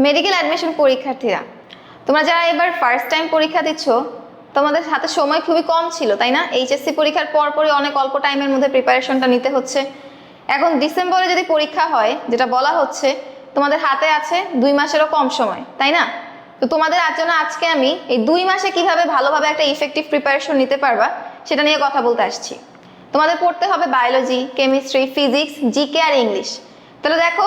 Medical admission পরীক্ষার্থীরা, তোমরা যারা এবার ফার্স্ট টাইম পরীক্ষা দিচ্ছ, তোমাদের হাতে সময় খুবই কম ছিল, তাই না? এইচএসসি পরীক্ষার পরপরই অনেক অল্প টাইমের মধ্যে প্রিপারেশনটা নিতে হচ্ছে। এখন ডিসেম্বরে যদি পরীক্ষা হয়, যেটা বলা হচ্ছে, তোমাদের হাতে আছে দুই মাসেরও কম সময়, তাই না? তো তোমাদের জন্য আজকে আমি এই দুই মাসে কীভাবে ভালোভাবে একটা ইফেক্টিভ প্রিপারেশন নিতে পারবা, সেটা নিয়ে কথা বলতে আসছি। তোমাদের পড়তে হবে বায়োলজি কেমিস্ট্রি ফিজিক্স জিকে আর ইংলিশ তাহলে দেখো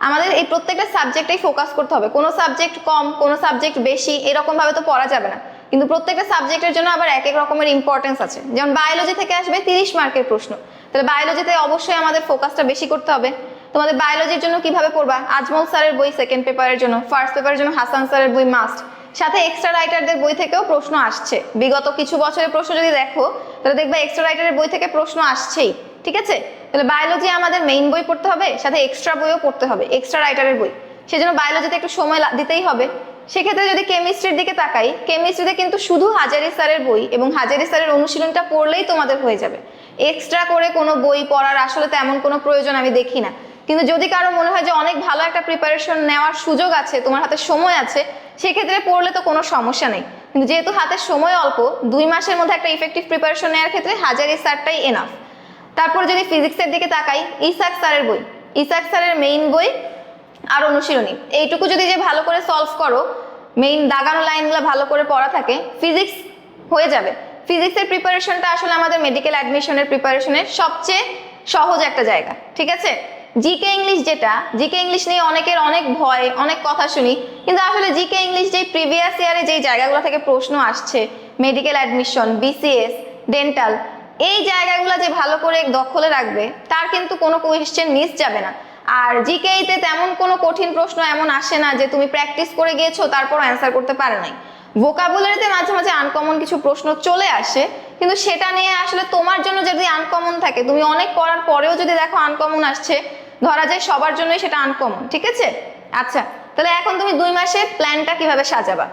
আমাদের এই প্রত্যেকটা সাবজেক্টেই ফোকাস করতে হবে। কোনো সাবজেক্ট কম, কোনো সাবজেক্ট বেশি, এরকমভাবে তো পড়া যাবে না। কিন্তু প্রত্যেকটা সাবজেক্টের জন্য আবার এক এক রকমের ইম্পর্টেন্স আছে। যেমন বায়োলজি থেকে আসবে তিরিশ মার্কের প্রশ্ন। তাহলে বায়োলজিতে অবশ্যই আমাদের ফোকাসটা বেশি করতে হবে। তোমাদের বায়োলজির জন্য কীভাবে পড়বা? আজমল স্যারের বই সেকেন্ড পেপারের জন্য ফার্স্ট পেপারের জন্য হাসান স্যারের বই মাস্ট সাথে এক্সট্রা রাইটারদের বই থেকেও প্রশ্ন আসছে। বিগত কিছু বছরের প্রশ্ন যদি দেখো, তাহলে দেখবা এক্সট্রা রাইটারের বই থেকে প্রশ্ন আসছেই। ঠিক আছে? তাহলে বায়োলজি আমাদের মেইন বই পড়তে হবে, সাথে এক্সট্রা বইও পড়তে হবে এক্সট্রা রাইটারের বই। সেজন্য বায়োলজিতে একটু সময় দিতেই হবে। সেক্ষেত্রে যদি কেমিস্ট্রির দিকে তাকাই কেমিস্ট্রিতে কিন্তু শুধু হাজারি স্যারের বই এবং হাজারি স্যারের অনুশীলনটা পড়লেই তোমাদের হয়ে যাবে। এক্সট্রা করে কোনো বই পড়ার আসলে তেমন কোনো প্রয়োজন আমি দেখি না। কিন্তু যদি কারও মনে হয় যে অনেক ভালো একটা প্রিপারেশন নেওয়ার সুযোগ আছে, তোমার হাতে সময় আছে, সেক্ষেত্রে পড়লে তো কোনো সমস্যা নেই। কিন্তু যেহেতু হাতে সময় অল্প, দুই মাসের মধ্যে একটা ইফেক্টিভ প্রিপারেশন নেওয়ার ক্ষেত্রে হাজারি স্যারটাই এনাফ তারপর যদি ফিজিক্সের দিকে তাকাই, ইসাক স্যারের বই। ইসাক স্যারের মেইন বই আর অনুশীলনী। এইটুকু যদি যে ভালো করে সলভ করো মেইন দাগানো লাইনগুলো ভালো করে পড়া থাকে ফিজিক্স হয়ে যাবে। ফিজিক্সের প্রিপারেশনটা আসলে আমাদের মেডিকেল অ্যাডমিশনের প্রিপারেশনের সবচেয়ে সহজ একটা জায়গা, ঠিক আছে? জিকে ইংলিশ যেটা জিকে ইংলিশ নিয়ে অনেকের অনেক ভয়, অনেক কথা শুনি, কিন্তু আসলে জিকে ইংলিশ যে প্রিভিয়াস ইয়ারে যেই জায়গাগুলো থেকে প্রশ্ন আসছে মেডিকেল অ্যাডমিশন বিসিএস ডেন্টাল এই জায়গাগুলো যে ভালো করে দখলে রাখবে, তার কিন্তু কোনো কোয়েশ্চেন মিস যাবে না। আর জিকেইতে তেমন কোনো কঠিন প্রশ্ন এমন আসে না যে তুমি প্র্যাকটিস করে গিয়েছো তারপর অ্যান্সার করতে পারে নাই। ভোকাবুলারিতে মাঝে মাঝে আনকমন কিছু প্রশ্ন চলে আসে, কিন্তু সেটা নিয়ে আসলে তোমার জন্য যদি আনকমন থাকে, তুমি অনেক পড়ার পরেও যদি দেখো আনকমন আসছে, ধরা যায় সবার জন্যই সেটা আনকমন ঠিক আছে? আচ্ছা তাহলে এখন তুমি দুই মাসে প্ল্যানটা কীভাবে সাজাবা?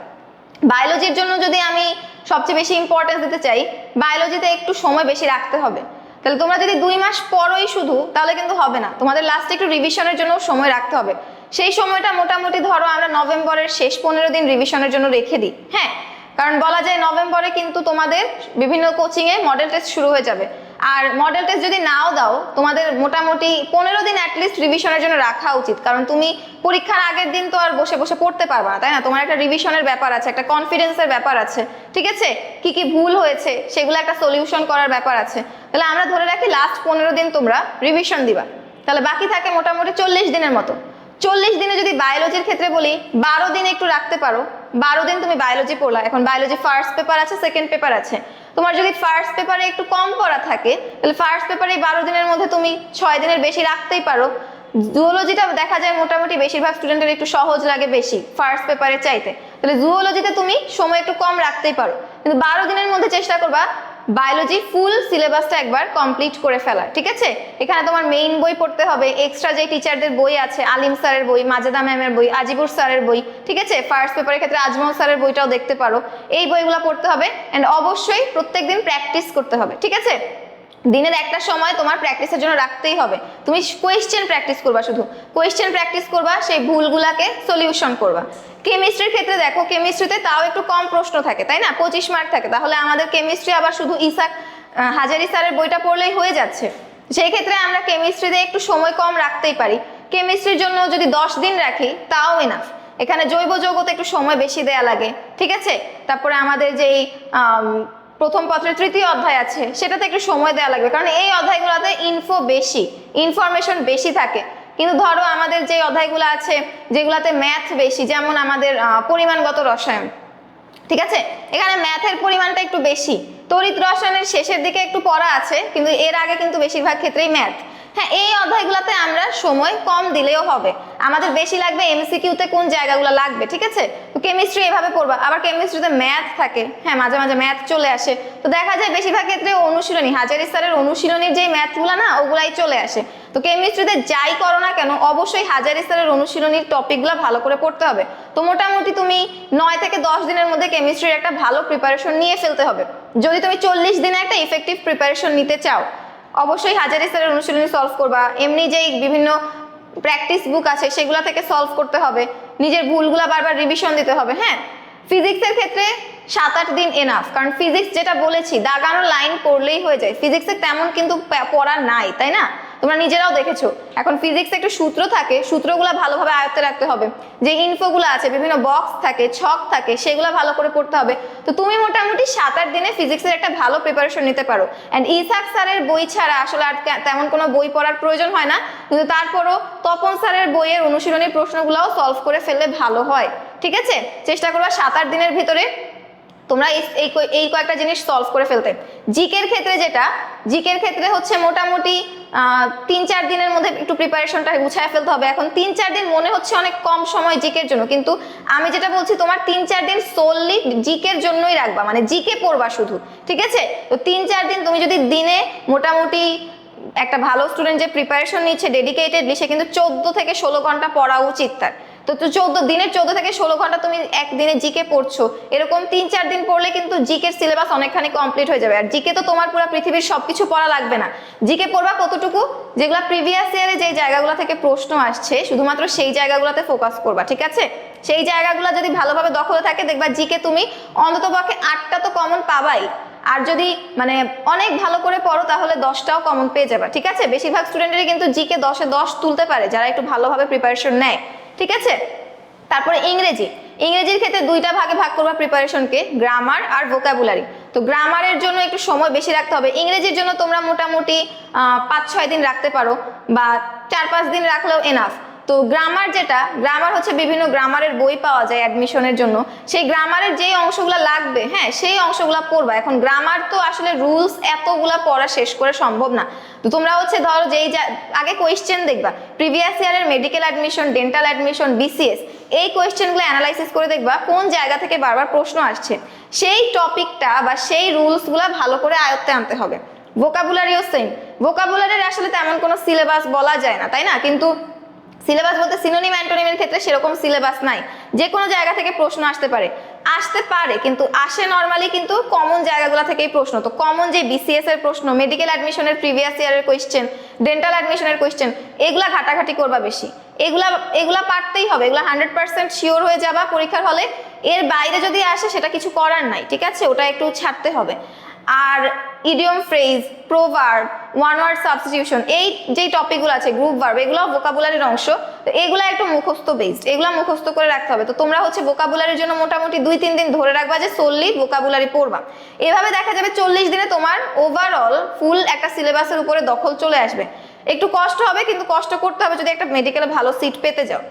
বায়োলজির জন্য যদি আমি সবচেয়ে বেশি ইম্পর্টেন্স দিতে চাই বায়োলজিতে একটু সময় বেশি রাখতে হবে। তাহলে তোমরা যদি দুই মাস পরই শুধু, তাহলে কিন্তু হবে না। তোমাদের লাস্টে একটু রিভিশনের জন্য সময় রাখতে হবে। সেই সময়টা মোটামুটি ধরো আমরা নভেম্বরের শেষ পনেরো দিন রিভিশনের জন্য রেখে দিই হ্যাঁ? কারণ বলা যায় নভেম্বরে কিন্তু তোমাদের বিভিন্ন কোচিংয়ে মডেল টেস্ট শুরু হয়ে যাবে। আর মডেল টেস্ট যদি নাও দাও, তোমাদের মোটামুটি পনেরো দিন অ্যাটলিস্ট রিভিশনের জন্য রাখা উচিত। কারণ তুমি পরীক্ষার আগের দিন তো আর বসে বসে পড়তে পারবে না, তাই না? তোমার একটা রিভিশনের ব্যাপার আছে, একটা কনফিডেন্সের ব্যাপার আছে, ঠিক আছে? কি কি ভুল হয়েছে, সেগুলো একটা সলিউশন করার ব্যাপার আছে। তাহলে আমরা ধরে রাখি লাস্ট পনেরো দিন তোমরা রিভিশন দিবা। তাহলে বাকি থাকে মোটামুটি চল্লিশ দিনের মতো। চল্লিশ দিনে যদি বায়োলজির ক্ষেত্রে বলি, বারো দিন একটু রাখতে পারো। বারো দিন তুমি বায়োলজি পড়লা, এখন বায়োলজি ফার্স্ট পেপার আছে সেকেন্ড পেপার আছে। তোমার যদি ফার্স্ট পেপারে একটু কম পড়া থাকে, তাহলে ফার্স্ট পেপারে বারো দিনের মধ্যে তুমি ছয় দিনের বেশি রাখতেই পারো। জুওলজিটা দেখা যায় মোটামুটি বেশিরভাগ স্টুডেন্টের একটু সহজ লাগে বেশি ফার্স্ট পেপারে চাইতে। তাহলে জুওলজিতে তুমি সময় একটু কম রাখতেই পারো। কিন্তু বারো দিনের মধ্যে চেষ্টা করবা বায়োলজি ফুল সিলেবাসটা একবার কমপ্লিট করে ফেলা, ঠিক আছে? এখানে তোমার মেইন বই পড়তে হবে এক্সট্রা যে টিচারদের বই আছে, আলিম স্যারের বই, মাজেদা ম্যামের বই, আজিবুর স্যারের বই, ঠিক আছে? ফার্স্ট পেপারের ক্ষেত্রে আজমল স্যারের বইটাও দেখতে পারো। এই বইগুলো পড়তে হবে অ্যান্ড অবশ্যই প্রত্যেকদিন প্র্যাকটিস করতে হবে, ঠিক আছে? দিনের একটা সময় তোমার প্র্যাকটিসের জন্য রাখতেই হবে। তুমি কোয়েশ্চেন প্র্যাকটিস করবা শুধু। কোয়েশ্চেন প্র্যাকটিস করবা, সেই ভুলগুলাকে সলিউশন করবা। কেমিস্ট্রির ক্ষেত্রে দেখো কেমিস্ট্রিতে তাও একটু কম প্রশ্ন থাকে, তাই না? পঁচিশ মার্ক থাকে। তাহলে আমাদের কেমিস্ট্রি আবার শুধু ইসাক হাজারি স্যারের বইটা পড়লেই হয়ে যাচ্ছে। সেই ক্ষেত্রে আমরা কেমিস্ট্রিতে একটু সময় কম রাখতেই পারি। কেমিস্ট্রির জন্য যদি দশ দিন রাখি, তাও এনাফ এখানে জৈব যৌগতে একটু সময় বেশি দেয়া লাগে, ঠিক আছে? তারপরে আমাদের যেই প্রথম পত্রের তৃতীয় অধ্যায় আছে। সেটাতে একটু সময় দেওয়া লাগবে। কারণ এই অধ্যায়গুলোতে ইনফো বেশি ইনফরমেশন বেশি থাকে। কিন্তু ধরো আমাদের যে অধ্যায়গুলো আছে, যেগুলোতে ম্যাথ বেশি, যেমন আমাদের পরিমাণগত রসায়ন। ঠিক আছে? এখানে ম্যাথের পরিমাণটা একটু বেশি। তড়িৎ রসায়নের শেষের দিকে একটু পড়া আছে, কিন্তু এর আগে কিন্তু বেশিরভাগ ক্ষেত্রেই ম্যাথ হ্যাঁ এই অধ্যায়গুলোতে আমরা সময় কম দিলেও হবে। আমাদের বেশি লাগবে এমসিকিউতে কোন জায়গাগুলো লাগবে, ঠিক আছে? তো কেমিস্ট্রি এভাবে পড়বা। আবার কেমিস্ট্রিতে ম্যাথ থাকে। হ্যাঁ মাঝে মাঝে ম্যাথ চলে আসে। তো দেখা যায় বেশিরভাগ ক্ষেত্রে অনুশীলনী, হাজারি স্যারের অনুশীলনীর যেই ম্যাথগুলো না, ওগুলাই চলে আসে। তো কেমিস্ট্রিতে যাই করো না কেন, অবশ্যই হাজারি স্যারের অনুশীলনীর টপিকগুলো ভালো করে পড়তে হবে। তো মোটামুটি তুমি নয় থেকে দশ দিনের মধ্যে কেমিস্ট্রির একটা ভালো প্রিপারেশন নিয়ে ফেলতে হবে। যদি তুমি চল্লিশ দিনে একটা ইফেক্টিভ প্রিপারেশন নিতে চাও অবশ্যই হাজারি স্যারের অনুশীলনী সলভ করবা। এমনি যেই বিভিন্ন প্র্যাকটিস বুক আছে, সেগুলো থেকে সলভ করতে হবে। নিজের ভুলগুলো বারবার রিভিশন দিতে হবে হ্যাঁ? ফিজিক্সের ক্ষেত্রে সাত আট দিন এনাফ কারণ ফিজিক্স যেটা বলেছি, দাগানো লাইন পড়লেই হয়ে যায়। ফিজিক্সে তেমন কিন্তু পড়া নাই, তাই না? তোমরা নিজেরাও দেখেছ। এখন ফিজিক্সে একটু সূত্র থাকে, সূত্রগুলো ভালোভাবে আয়ত্তে রাখতে হবে। যে ইনফোগুলো আছে, বিভিন্ন বক্স থাকে, ছক থাকে, সেগুলো ভালো করে পড়তে হবে। তো তুমি মোটামুটি সাত আট দিনে ফিজিক্সের একটা ভালো প্রিপারেশন নিতে পারো। অ্যান্ড ইসাক স্যারের বই ছাড়া আসলে আর তেমন কোনো বই পড়ার প্রয়োজন হয় না। কিন্তু তারপরও তপন স্যারের বইয়ের অনুশীলনী প্রশ্নগুলোও সলভ করে ফেললে ভালো হয়। ঠিক আছে? চেষ্টা করবা সাত আট দিনের ভিতরে তোমরা এই এই কয়- এই কয়েকটা জিনিস সলভ করে ফেলতে। জিকের ক্ষেত্রে যেটা, জিকের ক্ষেত্রে হচ্ছে মোটামুটি তিন চার দিনের মধ্যে একটু প্রিপারেশনটা গুছায় ফেলতে হবে। এখন তিন চার দিন মনে হচ্ছে অনেক কম সময় জিকের জন্য, কিন্তু আমি যেটা বলছি, তোমার তিন চার দিন সোললি জিকের জন্যই রাখবা মানে জিকে পড়বা শুধু, ঠিক আছে? তো তিন চার দিন তুমি যদি দিনে মোটামুটি একটা ভালো স্টুডেন্ট যে প্রিপারেশন নিচ্ছে ডেডিকেটেডলি সে কিন্তু চোদ্দ থেকে ষোলো ঘণ্টা পড়া উচিত তার। তো চোদ্দ, দিনের চোদ্দ থেকে ষোলো ঘণ্টা তুমি একদিনে জিকে পড়ছো। এরকম তিন, চার দিন পড়লে কিন্তু জিকের সিলেবাস অনেকখানি কমপ্লিট হয়ে যাবে। আর জিকে তো তোমার পুরো পৃথিবীর সবকিছু পড়া লাগবে না। জিকে পড়বা কতটুকু? যেগুলো প্রিভিয়াস ইয়ারে যে জায়গাগুলো থেকে প্রশ্ন আসছে, শুধুমাত্র সেই জায়গাগুলোতে ফোকাস করবা, ঠিক আছে? সেই জায়গাগুলো যদি ভালোভাবে দখলে থাকে, দেখবা জিকে তুমি অন্তত পক্ষে আটটা তো কমন পাবাই। আর যদি মানে অনেক ভালো করে পড়ো, তাহলে দশটাও কমন পেয়ে যাবে, ঠিক আছে? বেশিরভাগ স্টুডেন্টেরই কিন্তু জিকে দশে দশ তুলতে পারে, যারা একটু ভালোভাবে প্রিপারেশন নেয়। ঠিক আছে? তারপরে ইংরেজি। ইংরেজির ক্ষেত্রে দুইটা ভাগে ভাগ করবা প্রিপারেশনকে গ্রামার আর ভোকাবুলারি তো গ্রামারের জন্য একটু সময় বেশি রাখতে হবে। ইংরেজির জন্য তোমরা মোটামুটি পাঁচ ছয় দিন রাখতে পারো বা চার পাঁচ দিন রাখলেও এনাফ তো গ্রামার যেটা গ্রামার হচ্ছে বিভিন্ন গ্রামারের বই পাওয়া যায় অ্যাডমিশনের জন্য। সেই গ্রামারের যেই অংশগুলো লাগবে হ্যাঁ সেই অংশগুলো পড়বা। এখন গ্রামার তো আসলে রুলস এতগুলা পড়া শেষ করে সম্ভব না। তো তোমরা হচ্ছে ধরো যেই যা, আগে কোয়েশ্চেন দেখবা। প্রিভিয়াস ইয়ারের medical admission dental admission BCS এই কোয়েশ্চেনগুলো অ্যানালাইসিস করে দেখবা কোন জায়গা থেকে বারবার প্রশ্ন আসছে। সেই টপিকটা বা সেই রুলসগুলো ভালো করে আয়ত্তে আনতে হবে। ভোকাবুলারিও সেম ভোকাবুলারির আসলে তেমন কোনো সিলেবাস বলা যায় না, তাই না? কিন্তু সিলেবাস বলতে সিনোনিম অ্যান্টোনিমের ক্ষেত্রে সেরকম সিলেবাস নাই। যে কোনো জায়গা থেকে প্রশ্ন আসতে পারে। আসতে পারে, কিন্তু আসে নর্মালি কিন্তু কমন জায়গাগুলো থেকেই প্রশ্ন। তো কমন যে বিসিএস এর প্রশ্ন মেডিকেল অ্যাডমিশনের প্রিভিয়াস ইয়ারের কোয়েশ্চেন ডেন্টাল অ্যাডমিশনের কোয়েশ্চেন এগুলা ঘাটাঘাটি করবা বেশি। এগুলা এগুলা পারতেই হবে। এগুলা হান্ড্রেড পার্সেন্ট শিওর হয়ে যাবা পরীক্ষার হলে। এর বাইরে যদি আসে, সেটা কিছু করার নাই, ঠিক আছে? ওটা একটু ছাড়তে হবে। আর idiom phrase proverb one word substitution এই যেই টপিকগুলো আছে গ্রুপ ভার্ব এগুলো ভোকাবুলারির অংশ। তো এগুলো একটু মুখস্থ বেসড এগুলো মুখস্থ করে রাখতে হবে। তো তোমরা হচ্ছে ভোকাবুলারির জন্য মোটামুটি দুই, তিন দিন ধরে রাখবা যে সোললি ভোকাবুলারি পড়বা। এভাবে দেখা যাবে চল্লিশ দিনে তোমার ওভারঅল ফুল একটা সিলেবাসের উপরে দখল চলে আসবে। একটু কষ্ট হবে, কিন্তু কষ্ট করতে হবে যদি একটা মেডিকেলে ভালো সিট পেতে যাও।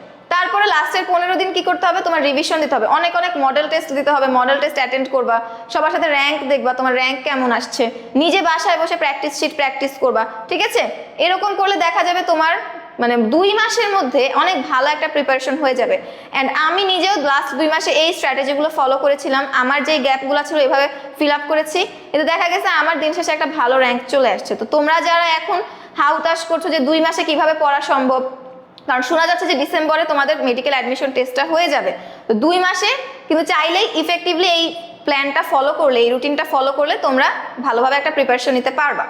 তারপরে লাস্টের পনেরো দিন কি করতে হবে? তোমার রিভিশন দিতে হবে। অনেক অনেক মডেল টেস্ট দিতে হবে। মডেল টেস্ট অ্যাটেন্ড করবা। সবার সাথে র্যাঙ্ক দেখবা, তোমার র্যাঙ্ক কেমন আসছে। নিজে বাসায় বসে প্র্যাকটিস শিট প্র্যাকটিস করবা। ঠিক আছে? এরকম করলে দেখা যাবে তোমার মানে দুই মাসের মধ্যে অনেক ভালো একটা প্রিপারেশন হয়ে যাবে। অ্যান্ড আমি নিজেও লাস্ট দুই মাসে এই স্ট্র্যাটেজিগুলো ফলো করেছিলাম। আমার যেই গ্যাপগুলো ছিল, এভাবে ফিল আপ করেছি। এতে দেখা গেছে আমার দিন শেষে একটা ভালো র্যাঙ্ক চলে আসছে। তো তোমরা যারা এখন হাউতাস করছ যে দুই মাসে কীভাবে পড়া সম্ভব কারণ শোনা যাচ্ছে যে ডিসেম্বরে তোমাদের মেডিকেল অ্যাডমিশন টেস্টটা হয়ে যাবে। তো দুই মাসে কিন্তু চাইলেই ইফেক্টিভলি এই প্ল্যানটা ফলো করলে, এই রুটিনটা ফলো করলে তোমরা ভালোভাবে একটা প্রিপারেশন নিতে পারবা।